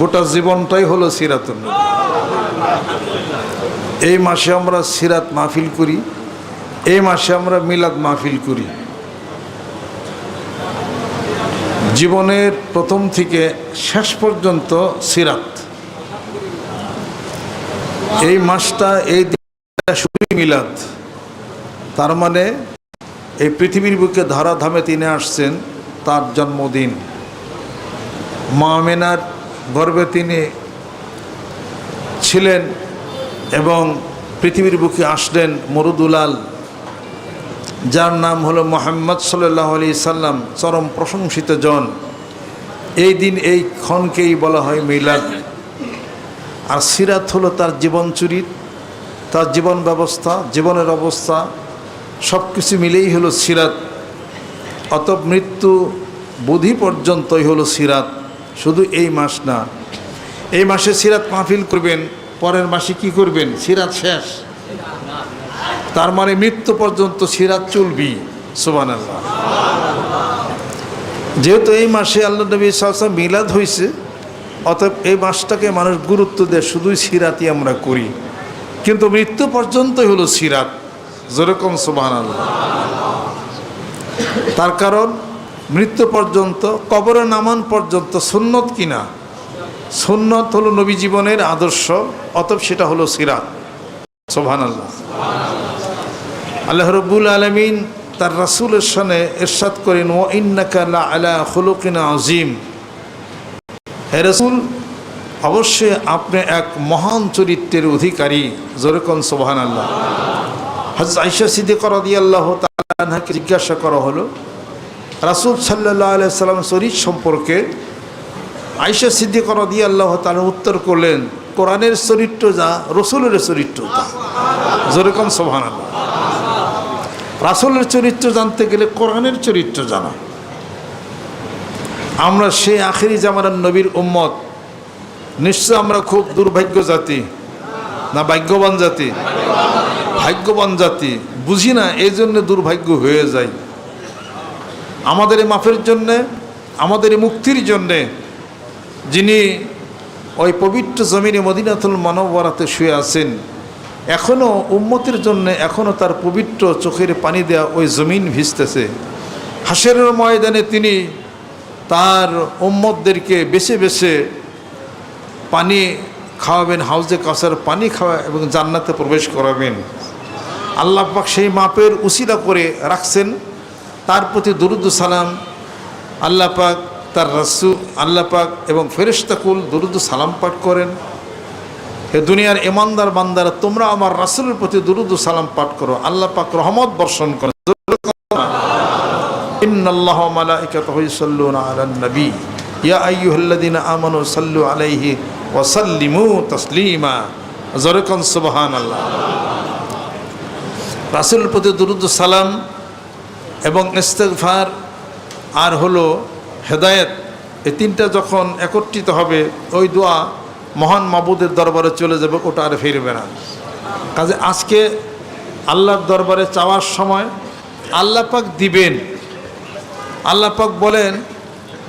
গোটা জীবনটাই হলো সিরাতুন এই মাসে আমরা সিরাত মাহফিল করি, এই মাসে আমরা মিলাদ মাহফিল করি। জীবনের প্রথম থেকে শেষ পর্যন্ত সিরাত। এই মাসটা, এই শুধুই মিলাদ। তার মানে এই পৃথিবীর বুকে ধারাধামে তিনি আসছেন, তার জন্মদিন। মা আমেনার গর্বে তিনি ছিলেন এবং পৃথিবীর বুকে আসলেন মরুদুলাল, যার নাম হলো মোহাম্মদ সাল্লাহ আলি সাল্লাম, চরম প্রশংসিত জন। এই দিন এই ক্ষণকেই বলা হয় মিলাদ। আর সিরাত হলো তার জীবন চুরিত তার জীবন ব্যবস্থা, জীবনের অবস্থা সব কিছু মিলেই হলো সিরাত। অত মৃত্যু বুধি পর্যন্তই হলো সিরাত। শুধু এই মাস না, এই মাসে সিরাত মাহফিল করবেন, পরের মাসে কি করবেন? সিরাত শেষ। তার মানে মৃত্যু পর্যন্ত সিরাত চলবি সোবান যেহেতু এই মাসে আল্লাহ নবী সালসাম মিলাদ হয়েছে অতএব এই মাসটাকে মানুষ গুরুত্ব দেয়, শুধুই সিরাতই আমরা করি। কিন্তু মৃত্যু পর্যন্তই হলো সিরাত, যেরকম সোবান আল্লাহ তার কারণ মৃত্যু পর্যন্ত, কবরে নামান পর্যন্ত সুন্নত কিনা? সুন্নত হলো নবী জীবনের আদর্শ, অতএব সেটা হলো সিরাত। সোভান আল্লাহ আল্লাহ রব্বুল আলমিন তার রাসুলের সনে এরশাদ করেন ও ইন্নাকা আলা হলুকিনা আজিম হে রসুল, অবশ্যই আপনি এক মহান চরিত্রের অধিকারী। জোরকন সোভান আল্লাহ হজরত আইসা সিদ্দিক রদি আল্লাহ তালাকে জিজ্ঞাসা করা হলো রাসুল সাল্লাহ আলাইসাল্লাম শরীর সম্পর্কে আইসা সিদ্দিক রদি আল্লাহ তালা উত্তর করলেন, কোরআনের চরিত্র যা, রসুলের চরিত্র তা। যেরকম সোভান রাসুলের চরিত্র জানতে গেলে কোরআনের চরিত্র জানা। আমরা সেই আখেরি জামানার নবীর উম্মত। নিশ্চয় আমরা খুব দুর্ভাগ্য জাতি। না ভাগ্যবান জাতি? ভাগ্যবান জাতি। বুঝি না এই জন্য দুর্ভাগ্য হয়ে যায়। আমাদের এই মাফের জন্যে, আমাদের এই মুক্তির জন্যে যিনি ওই পবিত্র জমিনে মদিনাতুল মানবরাতে শুয়ে আছেন এখনও উম্মতের জন্য এখনও তার পবিত্র চোখের পানি দেওয়া ওই জমিন ভিজতেছে। হাসের ময়দানে তিনি তার উম্মতদেরকে বেছে বেছে পানি খাওয়াবেন, হাউজে কাসার পানি খাওয়া এবং জান্নাতে প্রবেশ করাবেন। আল্লাহ পাক সেই মাপের উসিলা করে রাখছেন। তার প্রতি দুরুদ সালাম। আল্লাহ পাক তার রাসু আল্লাহ পাক এবং ফেরিস্তাকুল দুরুদ সালাম পাঠ করেন। এ দুনিয়ার ইমানদার বান্দারা, তোমরা আমার রাসুলের প্রতি দুরুদ সালাম পাঠ করো। আল্লাহ পাক রহমত বর্ষণ করেন। ইন্নাল্লাহ নবী। ইয়া আলাইহি প্রতি দুরুদ সালাম এবং ইস্তেগফার আর হলো হেদায়েত, এই তিনটা যখন একত্রিত হবে, ওই দোয়া মহান মাবুদের দরবারে চলে যাবে, ওটা আর ফিরবে না। কাজে আজকে আল্লাহর দরবারে চাওয়ার সময় আল্লাহ পাক দিবেন। আল্লাহ পাক বলেন,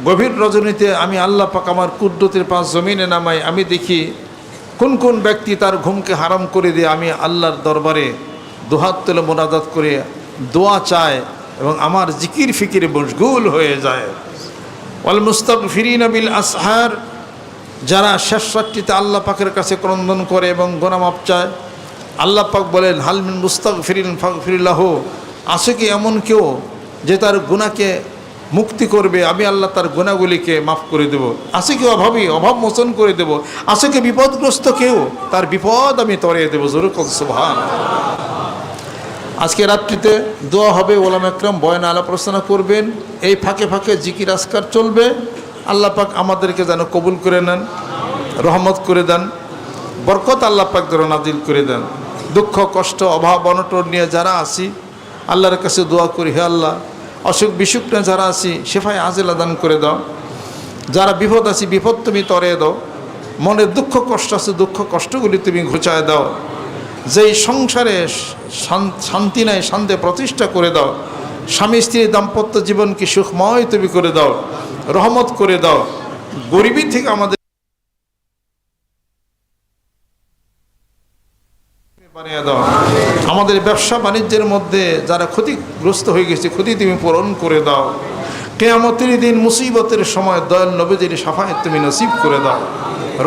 গভীর রজনীতে আমি আল্লাহ পাক আমার কুদ্রতির পাঁচ জমিনে নামাই, আমি দেখি কোন কোন ব্যক্তি তার ঘুমকে হারাম করে দিয়ে আমি আল্লাহর দরবারে দুহাত তুলে মোনাজাত করে দোয়া চায় এবং আমার জিকির ফিকির মশগুল হয়ে যায়। ওয়াল মুস্তাক ফিরিন বিল আসহার, যারা শেষ রাত্রিতে আল্লাহ পাকের কাছে ক্রন্দন করে এবং গোনামাপ চায়, আল্লাহ পাক বলেন হালমিন মুস্তাক ফিরিন ফাক ফিরিল্লাহ আছে কি এমন কেউ যে তার গুণাকে মুক্তি করবে? আমি আল্লাহ তার গুণাগুলিকে মাফ করে দেব। আছে কেউ অভাবী? অভাব মোচন করে দেব। আছে কি বিপদগ্রস্ত কেউ? তার বিপদ আমি তরিয়ে দেবো। জরুর সুভান আজকে রাত্রিতে দোয়া হবে ওলাম একরম বয়ন আলাপ আলোচনা করবেন। এই ফাঁকে ফাঁকে জিকির আসকার চলবে। আল্লাহ পাক আমাদেরকে যেন কবুল করে নেন, রহমত করে দেন, বরকত আল্লাহ পাক যেন নাজিল করে দেন। দুঃখ, কষ্ট, অভাব, অনটন নিয়ে যারা আসি আল্লাহর কাছে দোয়া করি, হে আল্লাহ, অসুখ বিসুখ নিয়ে যারা আসি সেফাই আজিলা দান করে দাও। যারা বিপদ আছি, বিপদ তুমি তরে দাও। মনের দুঃখ, কষ্ট আছে, দুঃখ, কষ্টগুলি তুমি ঘুচায় দাও। যেই সংসারে শান্তি নাই, শান্তি প্রতিষ্ঠা করে দাও। স্বামী স্ত্রীর দাম্পত্য জীবনকে সুখময় তুমি করে দাও, রহমত করে দাও। গরিবি থেকে আমাদের আমাদের ব্যবসা বাণিজ্যের মধ্যে যারা ক্ষতিগ্রস্ত হয়ে গেছে, ক্ষতি তুমি পূরণ করে দাও। কেয়ামতের দিন মুসিবতের সময় দয়াল নবীদের সাফায় তুমি নসিব করে দাও।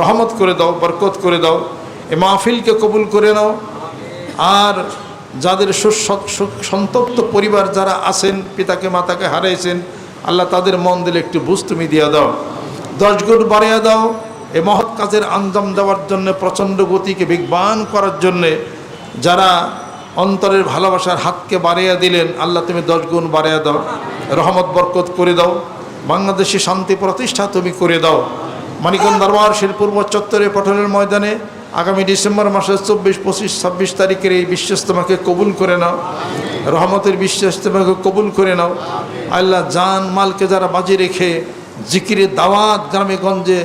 রহমত করে দাও, বরকত করে দাও। এ মাহফিলকে কবুল করে নাও। আর যাদের সন্তপ্ত পরিবার যারা আছেন, পিতাকে মাতাকে হারাইছেন, আল্লাহ তাদের মন দিলে একটু বুঝ তুমি দিয়ে দাও। দশ গুণ বাড়িয়ে দাও। এ মহৎ কাজের আঞ্জাম দেওয়ার জন্য, প্রচণ্ড গতিকে বিগবান করার জন্যে যারা অন্তরের ভালোবাসার হাতকে বাড়িয়ে দিলেন, আল্লাহ তুমি দশ গুণ বাড়িয়ে দাও। রহমত, বরকত করে দাও। বাংলাদেশে শান্তি প্রতিষ্ঠা তুমি করে দাও। মানিকন দরবার, শেরপুর চত্বরে পটলের ময়দানে আগামী ডিসেম্বর মাসের চব্বিশ, পঁচিশ, ছাব্বিশ তারিখের এই বিশ্বাস্তমাকে কবুল করে নাও। রহমতের বিশ্বাস্তমাকে কবুল করে নাও। আল্লাহ জান মালকে যারা বাজি রেখে জিকিরে দাওয়াত গ্রামে গঞ্জে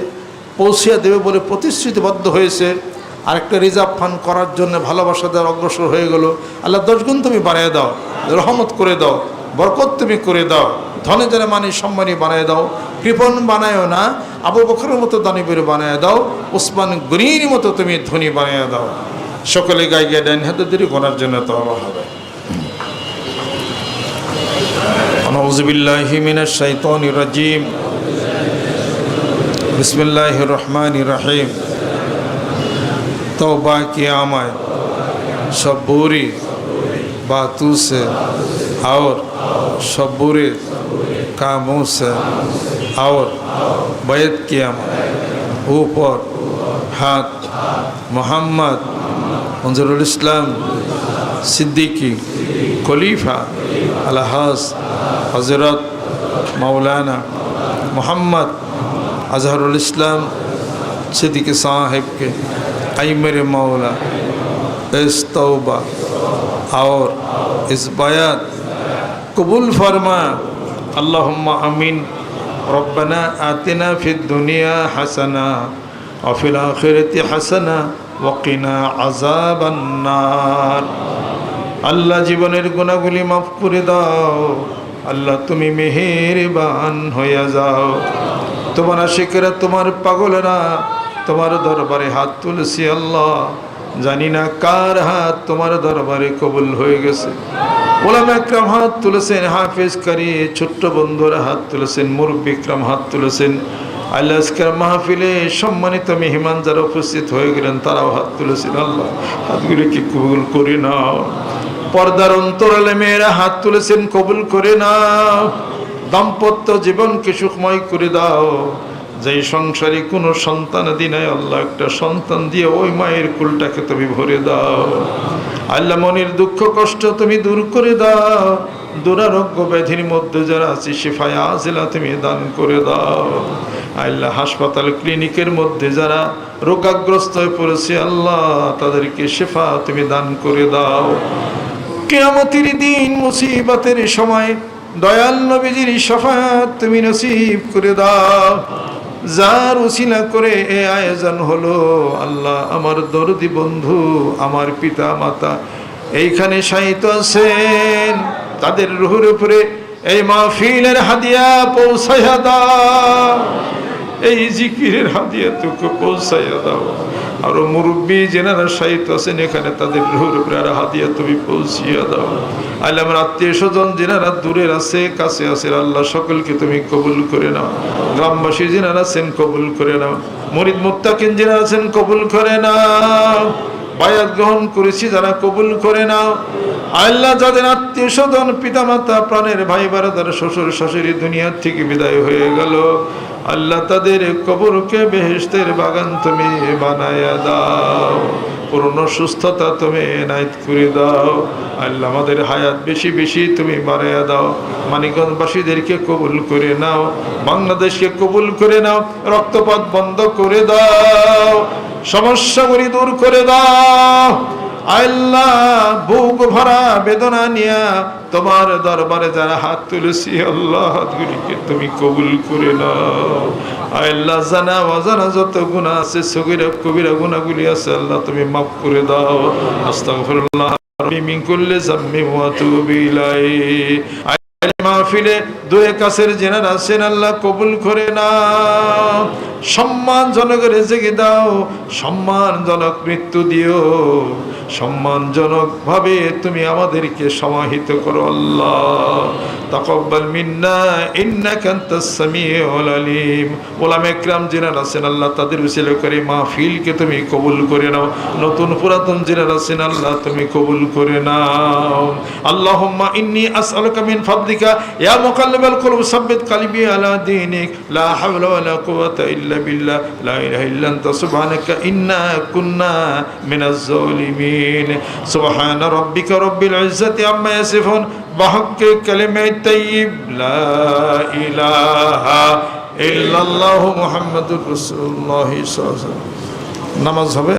পৌঁছিয়ে দেবে বলে প্রতিশ্রুতিবদ্ধ হয়েছে, আরেকটা রিজার্ভ ফান্ড করার জন্য ভালোবাসা দেওয়ার অগ্রসর হয়ে গেল। আল্লাহ দশগুণ তুমি বাড়িয়ে দাও, রহমত করে দাও, বরকত তুমি করে দাও, ধনে ধনে মানে সম্মানী বানায় দাও। কৃপণ বানায়ও না আবু বকরের মতো দানি বেরো বানিয়ে দাও, উসমান গনির মতো তুমি ধনী বানিয়ে দাও। সকলে গাই গিয়ে ডাইন হাতে দিয়ে গোনার জন্য তবা হবে। রাজিম। বিসমিল্লাহ রহমান রাহিম। بیت کیا اوپر، ہاتھ، محمد منظر الاسلام، صدیقی، خلیفہ، الحاظ، حضرت مولانا محمد، اظہر الاسلام، صدیق صاحب کے، اے مولا، اس توبہ اور اس بیعت قبول فرما۔ اللہم امین রব্বানা আতিনা ফিদ দুনিয়া হাসানা অফিল আখিরতি হাসানা ওকিনা আজাবান্নার আল্লাহ জীবনের গুণাগুলি মাফ করে দাও। আল্লাহ তুমি মেহেরবান হইয়া যাও। তোমার আশিকেরা, তোমার পাগলেরা, তোমার দরবারে হাত তুলছি আল্লাহ। জানি না কার হাত তোমার দরবারে কবুল হয়ে গেছে। ওলাম একরাম হাত তুলেছেন, হাফেজ কারি, ছোট্ট বন্ধুরা হাত তুলেছেন, মুরব্বী হাত তুলেছেন। আল্লাহ মাহফিলে সম্মানিত মেহমান যারা উপস্থিত হয়ে গেলেন, তারাও হাত তুলেছেন। আল্লাহ, হাতগুলিকে কবুল করে নাও। পর্দার অন্তরালে মেয়েরা হাত তুলেছেন, কবুল করে নাও। দাম্পত্য জীবনকে সুখময় করে দাও। যেই সংসারে কোনো সন্তান দিনায় আল্লাহ একটা সন্তান দিয়ে ওই মায়ের কুলটাকে তুমি ভরে দাও। আল্লাহ মনের দুঃখ কষ্ট তুমি দূর করে দাও। দুরারোগ্য ব্যাধির মধ্যে যারা আছে, শিফায় আজিলা তুমি দান করে দাও। আল্লাহ হাসপাতাল ক্লিনিকের মধ্যে যারা রোগাগ্রস্ত হয়ে পড়েছে, আল্লাহ তাদেরকে শেফা তুমি দান করে দাও। কেয়ামতির দিন মুসিবতের সময় দয়াল নবীজির তুমি নসিব করে দাও। যার উসিলা করে এ আয়োজন হলো, আল্লাহ আমার দরদি বন্ধু, আমার পিতা মাতা, এইখানে সাহিত্য আছেন। তাদের রুহুর উপরে এই মাহফিলের হাদিয়া পৌঁছাইয়া দাও। এই জিকিরের হাদিয়া তোকে পৌঁছাইয়া দাও। আরও মুরব্বী যেনারা সাহিত্য আছেন এখানে, তাদের রুহুর উপরে আর হাদিয়া তুমি পৌঁছিয়া দাও। আল্লাহ আমার আত্মীয় স্বজন যেনারা দূরের আছে, কাছে আছে, আল্লাহ সকলকে তুমি কবুল করে নাও। গ্রামবাসী যেনারা আছেন, কবুল করে নাও। মরিদ মুত্তাকিন যেনারা আছেন, কবুল করে নাও। বায়াত গ্রহণ করেছি, যারা কবুল করে নাও। আল্লাহ যাদের আত্মীয় স্বজন, পিতামাতা, প্রাণের ভাই, বারাদার, শ্বশুর, শাশুড়ি, দুনিয়ার থেকে বিদায় হয়ে গেল। আল্লাহ তাদের কবরকে বেহেস্তের বাগান তুমি বানায়া দাও। পূর্ণ সুস্থতা তুমি এনায়ত করে দাও। আল্লাহ আমাদের হায়াত বেশি বেশি তুমি বাড়াইয়া দাও। মানিকগঞ্জবাসীদেরকে কবুল করে নাও। বাংলাদেশকে কবুল করে নাও। রক্তপাত বন্ধ করে দাও। সমস্যাগুলি দূর করে দাও। আল্লাহ, বুক ভরা বেদনা নিয়া তোমার দরবারে যারা হাত তুলেছি, আল্লাহ, হাতগুলিকে তুমি কবুল করে নাও। আল্লাহ, জানা, অজানা যত গুণা আছে, সগিরা, কবিরা গুণাগুলি আছে, আল্লাহ, তুমি মাফ করে দাও। আস্তাগফিরুল্লাহ মিন কুল্লি যাম্মি ওয়া তুবু মাহফিলে দুয়ে কাছের জেনার আছেন আল্লাহ, কবুল করে না সম্মানজনক রেজেকে দাও, সম্মানজনক মৃত্যু দিও। সম্মানজনকভাবে তুমি আমাদেরকে সমাহিত করো আল্লাহ। তাকব্বাল মিন্না, ইন্নাকা আনতাস সামিউল আলিম। ওলামা একরাম যিনারা আছেন আল্লাহ, তাদের উসিলা করে মাহফিলকে তুমি কবুল করে নাও। নতুন পুরাতন যিনারা আছেন আল্লাহ, তুমি কবুল করে নাও। আল্লাহুম্মা ইন্নী আসআলুকা মিন ফাদলিকা। ইয়া মুকাল্লিবাল কুলুব সাব্বিত কলবি আলা দীনিক লা হাওলা ওয়ালা কুওয়াতা ইল্লা বিল্লাহ লা ইলাহা ইল্লা আনতা সুবহানাকা ইন্না কুন্না মিনাজ জালিমিন সুবহান রাব্বিকা রাব্বিল ইজ্জাতি আম্মা ইয়াসিফুন بحق كلمة طيب لا إله إلا الله محمد رسول الله صلى الله عليه وسلم নামাজ হবে